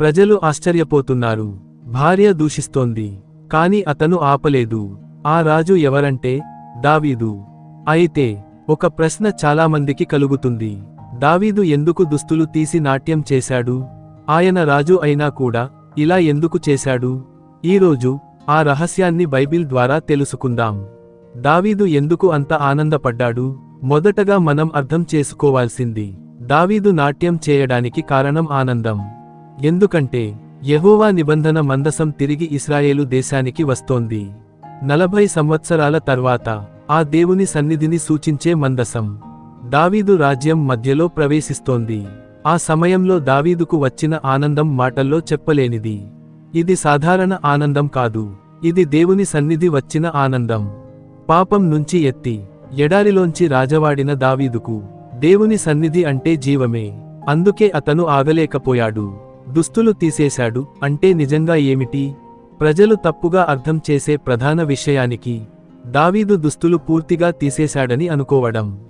ప్రజలు ఆశ్చర్యపోతున్నారు. భార్య దూషిస్తోంది. కాని అతను ఆపలేదు. ఆ రాజు ఎవరంటే? దావీదు. అయితే ఒక ప్రశ్న చాలామందికి కలుగుతుంది. దావీదు ఎందుకు దుస్తులు తీసి నాట్యం చేశాడు? ఆయన రాజు అయినా కూడా ఇలా ఎందుకు చేశాడు? ఈరోజు ఆ రహస్యాన్ని బైబిల్ ద్వారా తెలుసుకుందాం. దావీదు ఎందుకు అంత ఆనందపడ్డాడు? మొదటగా మనం అర్థం చేసుకోవాల్సింది. దావీదు నాట్యం చేయడానికి కారణం ఆనందం. ఎందుకంటే యహోవా నిబంధన మందసం తిరిగి ఇస్రాయేలు దేశానికి వస్తోంది. నలభై సంవత్సరాల తర్వాత ఆ దేవుని సన్నిధిని సూచించే మందసం దావీదు రాజ్యం మధ్యలో ప్రవేశిస్తోంది. ఆ సమయంలో దావీదుకు వచ్చిన ఆనందం మాటల్లో చెప్పలేనిది. ఇది సాధారణ ఆనందం కాదు. ఇది దేవుని సన్నిధి వచ్చిన ఆనందం. పాపం నుంచి ఎత్తి ఎడారిలోంచి రాజవాడిన దావీదుకు దేవుని సన్నిధి అంటే జీవమే. అందుకే అతను ఆగలేకపోయాడు. దుస్తులు తీసేశాడు అంటే నిజంగా ఏమిటి? ప్రజలు తప్పుగా అర్థం చేసే ప్రధాన విషయానికి దావీదు దుస్తులు పూర్తిగా తీసేశాడని అనుకోవడం.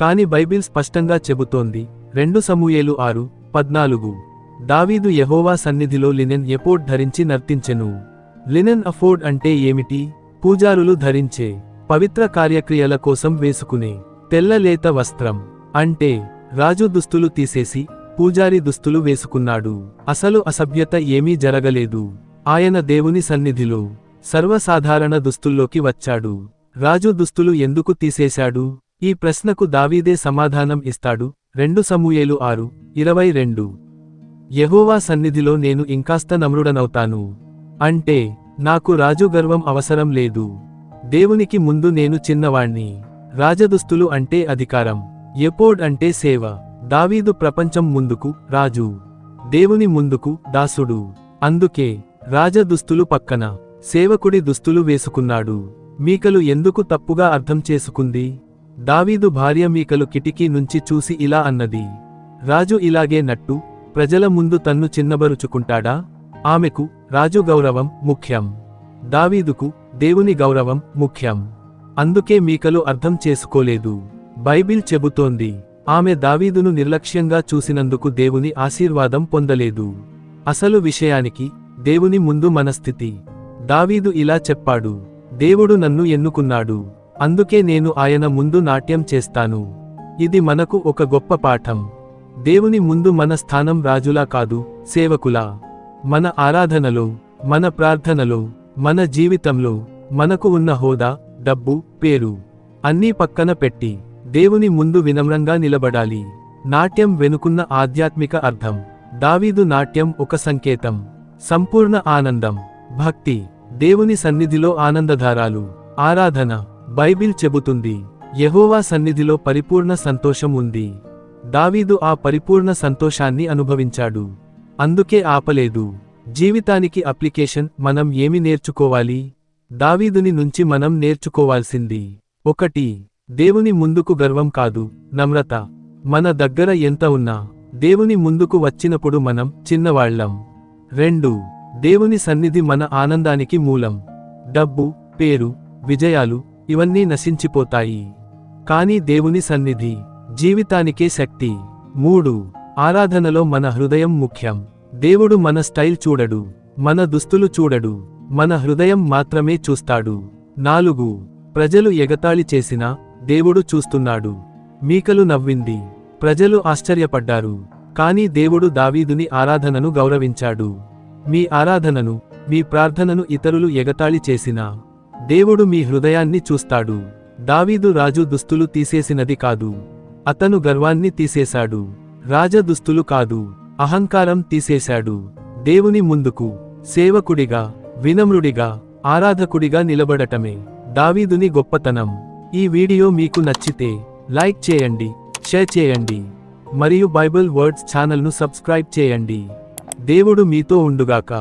కాని బైబిల్ స్పష్టంగా చెబుతోంది. రెండు సమూయేలు ఆరు పద్నాలుగు. దావీదు యహోవా సన్నిధిలో లినెన్ ఎపోర్ట్ ధరించి నర్తించెను. లినెన్ అఫోర్డ్ అంటే ఏమిటి? పూజారులు ధరించే పవిత్ర కార్యక్రియల కోసం వేసుకునే తెల్ల లేత వస్త్రం. అంటే రాజు దుస్తులు తీసేసి పూజారి దుస్తులు వేసుకున్నాడు. అసలు అసభ్యత ఏమీ జరగలేదు. ఆయన దేవుని సన్నిధిలో సర్వసాధారణ దుస్తుల్లోకి వచ్చాడు. రాజు దుస్తులు ఎందుకు తీసేశాడు? ఈ ప్రశ్నకు దావీదే సమాధానం ఇస్తాడు. రెండు సమూయేలు ఆరు ఇరవై రెండు. యహోవా సన్నిధిలో నేను ఇంకాస్త నమ్రుడనవుతాను. అంటే నాకు రాజు గర్వం అవసరం లేదు. దేవునికి ముందు నేను చిన్నవాణ్ణి. రాజదుస్తులు అంటే అధికారం. ఎపోడ్ అంటే సేవ. దావీదు ప్రపంచం ముందుకు రాజు దేవుని ముందుకు దాసుడు. అందుకే రాజదుస్తులు పక్కన సేవకుడి దుస్తులు వేసుకున్నాడు. మీకలు ఎందుకు తప్పుగా అర్థం చేసుకుంది? దావీదు భార్య మీకలు కిటికీ నుంచి చూసి ఇలా అన్నది. రాజు ఇలాగే నట్టు ప్రజల ముందు తన్ను చిన్నబరుచుకుంటాడా? ఆమెకు రాజు గౌరవం ముఖ్యం. దావీదుకు దేవుని గౌరవం ముఖ్యం. అందుకే మీకలు అర్థం చేసుకోలేదు. బైబిల్ చెబుతోంది. ఆమె దావీదును నిర్లక్ష్యంగా చూసినందుకు దేవుని ఆశీర్వాదం పొందలేదు. అసలు విషయానికి దేవుని ముందు మనస్థితి. దావీదు ఇలా చెప్పాడు దేవుడు నన్ను ఎన్నుకున్నాడు. అందుకే నేను ఆయన ముందు నాట్యం చేస్తాను. ఇది మనకు ఒక గొప్ప పాఠం. దేవుని ముందు మన స్థానం రాజులా కాదు సేవకులా. మన ఆరాధనలో మన ప్రార్థనలో మన జీవితంలో మనకు ఉన్న హోదా డబ్బు పేరు అన్నీ పక్కన పెట్టి దేవుని ముందు వినమ్రంగా నిలబడాలి. నాట్యం వెనుకున్న ఆధ్యాత్మిక అర్థం. దావీదు నాట్యం ఒక సంకేతం. సంపూర్ణ ఆనందం. భక్తి. దేవుని సన్నిధిలో ఆనందధారాలు. ఆరాధన. బైబిల్ చెబుతుంది. యహోవా సన్నిధిలో పరిపూర్ణ సంతోషం ఉంది. దావీదు ఆ పరిపూర్ణ సంతోషాన్ని అనుభవించాడు. అందుకే ఆపలేదు. జీవితానికి అప్లికేషన్ మనం ఏమి నేర్చుకోవాలి? దావీదుని నుంచి మనం నేర్చుకోవాల్సింది ఒకటి. దేవుని ముందుకు గర్వం కాదు నమ్రత. మన దగ్గర ఎంత ఉన్నా దేవుని ముందుకు వచ్చినప్పుడు మనం చిన్నవాళ్ళం రెండు దేవుని సన్నిధి మన ఆనందానికి మూలం. డబ్బు పేరు విజయాలు ఇవన్నీ నశించిపోతాయి. కానీ దేవుని సన్నిధి జీవితానికే శక్తి. మూడు ఆరాధనలో మన హృదయం ముఖ్యం. దేవుడు మన స్టైల్ చూడడు మన దుస్తులు చూడడు మన హృదయం మాత్రమే చూస్తాడు. నాలుగు ప్రజలు ఎగతాళి చేసినా దేవుడు చూస్తున్నాడు. మీకలు నవ్వింది. ప్రజలు ఆశ్చర్యపడ్డారు. కాని దేవుడు దావీదుని ఆరాధనను గౌరవించాడు. మీ ఆరాధనను మీ ప్రార్థనను ఇతరులు ఎగతాళి చేసినా. దేవుడు మీ హృదయాన్ని చూస్తాడు. దావీదు రాజు దుస్తులు తీసేసినది కాదు. అతను గర్వాన్ని తీసేశాడు. రాజ దుస్తులు కాదు. అహంకారం తీసేశాడు. దేవుని ముందుకు సేవకుడిగా వినమ్రుడిగా ఆరాధకుడిగా నిలబడటమే. దావీదుని గొప్పతనం. ఈ వీడియో మీకు నచ్చితే లైక్ చేయండి షేర్ చేయండి మరియు బైబిల్ వర్డ్స్ ఛానల్ను సబ్స్క్రైబ్ చేయండి. దేవుడు మీతో ఉండుగాక.